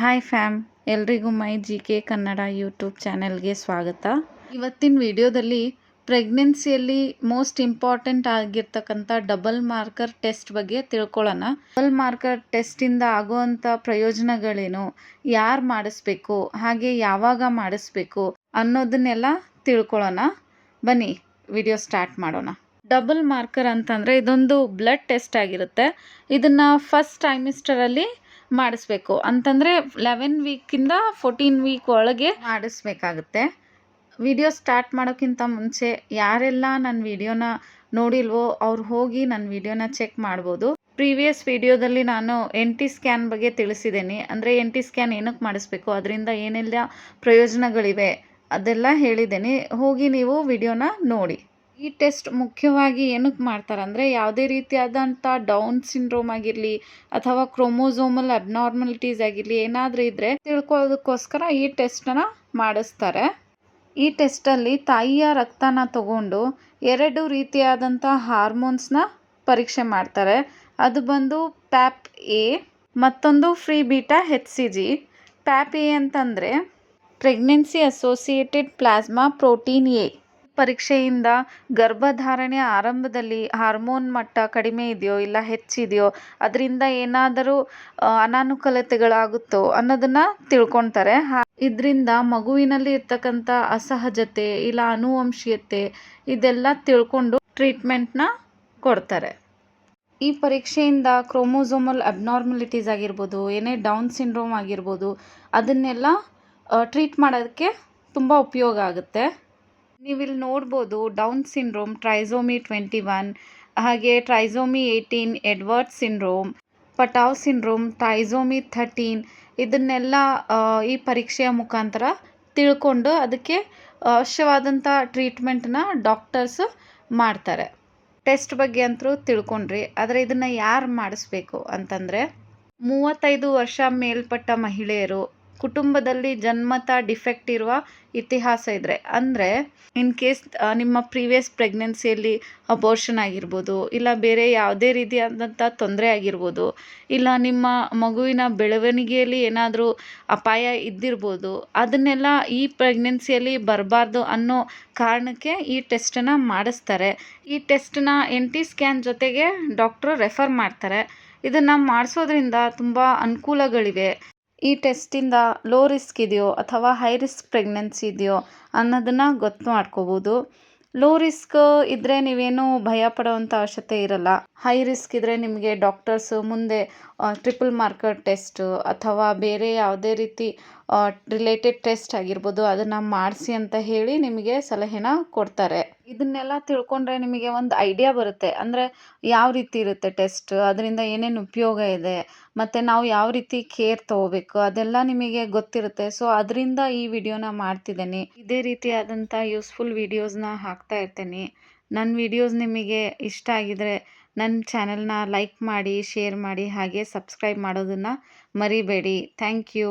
Hi fam ಎಲ್ರಿಗೂ my G K Kannada YouTube ಚಾನೆಲ್ಗೆ ಸ್ವಾಗತ. ಇವತ್ತಿನ ವಿಡಿಯೋದಲ್ಲಿ ಪ್ರೆಗ್ನೆನ್ಸಿಯಲ್ಲಿ ಮೋಸ್ಟ್ ಇಂಪಾರ್ಟೆಂಟ್ ಆಗಿರ್ತಕ್ಕಂಥ ಡಬಲ್ ಮಾರ್ಕರ್ ಟೆಸ್ಟ್ ಬಗ್ಗೆ ತಿಳ್ಕೊಳ್ಳೋಣ. ಡಬಲ್ ಮಾರ್ಕರ್ ಟೆಸ್ಟಿಂದ ಆಗುವಂಥ ಪ್ರಯೋಜನಗಳೇನು? ಯಾರು ಮಾಡಿಸ್ಬೇಕು? ಹಾಗೆ ಯಾವಾಗ ಮಾಡಿಸ್ಬೇಕು? ಅನ್ನೋದನ್ನೆಲ್ಲ ತಿಳ್ಕೊಳ್ಳೋಣ. ಬನ್ನಿ, ವಿಡಿಯೋ ಸ್ಟಾರ್ಟ್ ಮಾಡೋಣ. ಡಬಲ್ ಮಾರ್ಕರ್ ಅಂತಂದರೆ ಇದೊಂದು ಬ್ಲಡ್ ಟೆಸ್ಟ್ ಆಗಿರುತ್ತೆ. ಇದನ್ನು ಫಸ್ಟ್ ಟ್ರೈಮಿಸ್ಟರಲ್ಲಿ ಮಾಡಿಸ್ಬೇಕು. ಅಂತಂದರೆ ಲೆವೆನ್ ವೀಕಿಂದ ಫೋರ್ಟೀನ್ ವೀಕ್ ಒಳಗೆ ಮಾಡಿಸ್ಬೇಕಾಗುತ್ತೆ. ವಿಡಿಯೋ ಸ್ಟಾರ್ಟ್ ಮಾಡೋಕ್ಕಿಂತ ಮುಂಚೆ ಯಾರೆಲ್ಲ ನನ್ನ ವಿಡಿಯೋನ ನೋಡಿಲ್ವೋ ಅವ್ರು ಹೋಗಿ ನನ್ನ ವಿಡಿಯೋನ ಚೆಕ್ ಮಾಡ್ಬೋದು. ಪ್ರೀವಿಯಸ್ ವಿಡಿಯೋದಲ್ಲಿ ನಾನು ಎನ್ ಟಿ ಸ್ಕ್ಯಾನ್ ಬಗ್ಗೆ ತಿಳಿಸಿದ್ದೀನಿ. ಅಂದರೆ ಎನ್ ಟಿ ಸ್ಕ್ಯಾನ್ ಏನಕ್ಕೆ ಮಾಡಿಸ್ಬೇಕು? ಅದರಿಂದ ಏನೆಲ್ಲ ಪ್ರಯೋಜನಗಳಿವೆ? ಅದೆಲ್ಲ ಹೇಳಿದ್ದೀನಿ. ಹೋಗಿ ನೀವು ವಿಡಿಯೋನ ನೋಡಿ. ಈ ಟೆಸ್ಟ್ ಮುಖ್ಯವಾಗಿ ಏನಕ್ಕೆ ಮಾಡ್ತಾರೆ ಅಂದರೆ ಯಾವುದೇ ರೀತಿಯಾದಂಥ ಡೌನ್ ಸಿಂಡ್ರೋಮ್ ಆಗಿರಲಿ ಅಥವಾ ಕ್ರೋಮೋಸೋಮಲ್ ಅಬ್ನಾರ್ಮಲಿಟೀಸ್ ಆಗಿರಲಿ ಏನಾದರೂ ಇದ್ದರೆ ತಿಳ್ಕೊಳ್ಳೋದಕ್ಕೋಸ್ಕರ ಈ ಟೆಸ್ಟನ್ನು ಮಾಡಿಸ್ತಾರೆ. ಈ ಟೆಸ್ಟಲ್ಲಿ ತಾಯಿಯ ರಕ್ತನ ತಗೊಂಡು ಎರಡು ರೀತಿಯಾದಂಥ ಹಾರ್ಮೋನ್ಸ್ನ ಪರೀಕ್ಷೆ ಮಾಡ್ತಾರೆ. ಅದು ಬಂದು ಪ್ಯಾಪ್ ಎ, ಮತ್ತೊಂದು free beta H C G. PAPP A ಅಂತಂದರೆ pregnancy associated plasma protein A. ಪರೀಕ್ಷೆಯಿಂದ ಗರ್ಭಧಾರಣೆ ಆರಂಭದಲ್ಲಿ ಹಾರ್ಮೋನ್ ಮಟ್ಟ ಕಡಿಮೆ ಇದೆಯೋ ಇಲ್ಲ ಹೆಚ್ಚಿದೆಯೋ, ಅದರಿಂದ ಏನಾದರೂ ಅನಾನುಕೂಲತೆಗಳಾಗುತ್ತೋ ಅನ್ನೋದನ್ನು ತಿಳ್ಕೊಳ್ತಾರೆ ಇದರಿಂದ ಮಗುವಿನಲ್ಲಿ ಇರ್ತಕ್ಕಂಥ ಅಸಹಜತೆ ಇಲ್ಲ ಅನುವಂಶೀಯತೆ ಇದೆಲ್ಲ ತಿಳ್ಕೊಂಡು ಟ್ರೀಟ್ಮೆಂಟ್ನ ಕೊಡ್ತಾರೆ. ಈ ಪರೀಕ್ಷೆಯಿಂದ ಕ್ರೋಮೋಸೋಮಲ್ ಅಬ್ನಾರ್ಮಲಿಟೀಸ್ ಆಗಿರ್ಬೋದು, ಏನೇ ಡೌನ್ ಸಿಂಡ್ರೋಮ್ ಆಗಿರ್ಬೋದು, ಅದನ್ನೆಲ್ಲ ಟ್ರೀಟ್ ಮಾಡೋದಕ್ಕೆ ತುಂಬ ಉಪಯೋಗ ಆಗುತ್ತೆ. ನೀವಿಲ್ಲಿ ನೋಡ್ಬೋದು Down syndrome trisomy twenty one, ಹಾಗೆ trisomy eighteen Edward syndrome, Patau syndrome, trisomy thirteen, ಇದನ್ನೆಲ್ಲ ಈ ಪರೀಕ್ಷೆಯ ಮುಖಾಂತರ ತಿಳ್ಕೊಂಡು ಅದಕ್ಕೆ ಅವಶ್ಯವಾದಂಥ ಟ್ರೀಟ್ಮೆಂಟನ್ನ ಡಾಕ್ಟರ್ಸ್ ಮಾಡ್ತಾರೆ. ಟೆಸ್ಟ್ ಬಗ್ಗೆ ಅಂತರೂ ತಿಳ್ಕೊಂಡ್ರಿ. ಆದರೆ ಇದನ್ನು ಯಾರು ಮಾಡಿಸ್ಬೇಕು ಅಂತಂದರೆ, ಮೂವತ್ತೈದು ವರ್ಷ ಮೇಲ್ಪಟ್ಟ ಮಹಿಳೆಯರು ಕುಟುಂಬದಲ್ಲಿ ಜನ್ಮತ ಡಿಫೆಕ್ಟ್ ಇರುವ ಇತಿಹಾಸ ಇದ್ದರೆ ಅಂದರೆ ಇನ್ ಕೇಸ್ ನಿಮ್ಮ ಪ್ರೀವಿಯಸ್ ಪ್ರೆಗ್ನೆನ್ಸಿಯಲ್ಲಿ ಅಬೋರ್ಷನ್ ಆಗಿರ್ಬೋದು, ಇಲ್ಲ ಬೇರೆ ಯಾವುದೇ ರೀತಿಯಾದಂಥ ತೊಂದರೆ ಆಗಿರ್ಬೋದು, ಇಲ್ಲ ನಿಮ್ಮ ಮಗುವಿನ ಬೆಳವಣಿಗೆಯಲ್ಲಿ ಏನಾದರೂ ಅಪಾಯ ಇದ್ದಿರ್ಬೋದು, ಅದನ್ನೆಲ್ಲ ಈ ಪ್ರೆಗ್ನೆನ್ಸಿಯಲ್ಲಿ ಬರಬಾರ್ದು ಅನ್ನೋ ಕಾರಣಕ್ಕೆ ಈ ಟೆಸ್ಟನ್ನು ಮಾಡಿಸ್ತಾರೆ. ಈ ಟೆಸ್ಟನ್ನ ಎನ್ ಟಿ ಸ್ಕ್ಯಾನ್ ಜೊತೆಗೆ ಡಾಕ್ಟ್ರು ರೆಫರ್ ಮಾಡ್ತಾರೆ. ಇದನ್ನು ಮಾಡಿಸೋದ್ರಿಂದ ತುಂಬ ಅನುಕೂಲಗಳಿವೆ. ಈ ಟೆಸ್ಟಿಂದ ಲೋ ರಿಸ್ಕ್ ಇದೆಯೋ ಅಥವಾ ಹೈ ರಿಸ್ಕ್ ಪ್ರೆಗ್ನೆನ್ಸಿ ಇದೆಯೋ ಅನ್ನೋದನ್ನು ಗೊತ್ತು ಮಾಡ್ಕೋಬೋದು. ಲೋ ರಿಸ್ಕ್ ಇದ್ದರೆ ನೀವೇನು ಭಯ ಪಡೋವಂಥ ಅವಶ್ಯಕತೆ ಇರಲ್ಲ. ಹೈ ರಿಸ್ಕ್ ಇದ್ದರೆ ನಿಮಗೆ ಡಾಕ್ಟರ್ಸು ಮುಂದೆ ಟ್ರಿಪಲ್ ಮಾರ್ಕರ್ ಟೆಸ್ಟ್ ಅಥವಾ ಬೇರೆ ಯಾವುದೇ ರೀತಿ ರಿಲೇಟೆಡ್ ಟೆಸ್ಟ್ ಆಗಿರ್ಬೋದು, ಅದನ್ನು ಮಾಡಿಸಿ ಅಂತ ಹೇಳಿ ನಿಮಗೆ ಸಲಹೆನ ಕೊಡ್ತಾರೆ. ಇದನ್ನೆಲ್ಲ ತಿಳ್ಕೊಂಡ್ರೆ ನಿಮಗೆ ಒಂದು ಐಡಿಯಾ ಬರುತ್ತೆ. ಅಂದರೆ ಯಾವ ರೀತಿ ಇರುತ್ತೆ ಟೆಸ್ಟ್ ಅದರಿಂದ ಏನೇನು ಉಪಯೋಗ ಇದೆ? ಮತ್ತು ನಾವು ಯಾವ ರೀತಿ ಕೇರ್ ತೊಗೋಬೇಕು? ಅದೆಲ್ಲ ನಿಮಗೆ ಗೊತ್ತಿರುತ್ತೆ. ಸೊ ಅದರಿಂದ ಈ ವಿಡಿಯೋನ ಮಾಡ್ತಿದ್ದೀನಿ. ಇದೇ ರೀತಿಯಾದಂಥ ಯೂಸ್ಫುಲ್ ವಿಡಿಯೋಸ್ನ ಹಾಕ್ತಾ ಇರ್ತೀನಿ. ನನ್ನ ವಿಡಿಯೋಸ್ ನಿಮಗೆ ಇಷ್ಟ ಆಗಿದರೆ ನನ್ನ ಚಾನೆಲ್ನ ಲೈಕ್ ಮಾಡಿ ಶೇರ್ ಮಾಡಿ, ಹಾಗೆ ಸಬ್ಸ್ಕ್ರೈಬ್ ಮಾಡೋದನ್ನು ಮರಿಬೇಡಿ. Thank you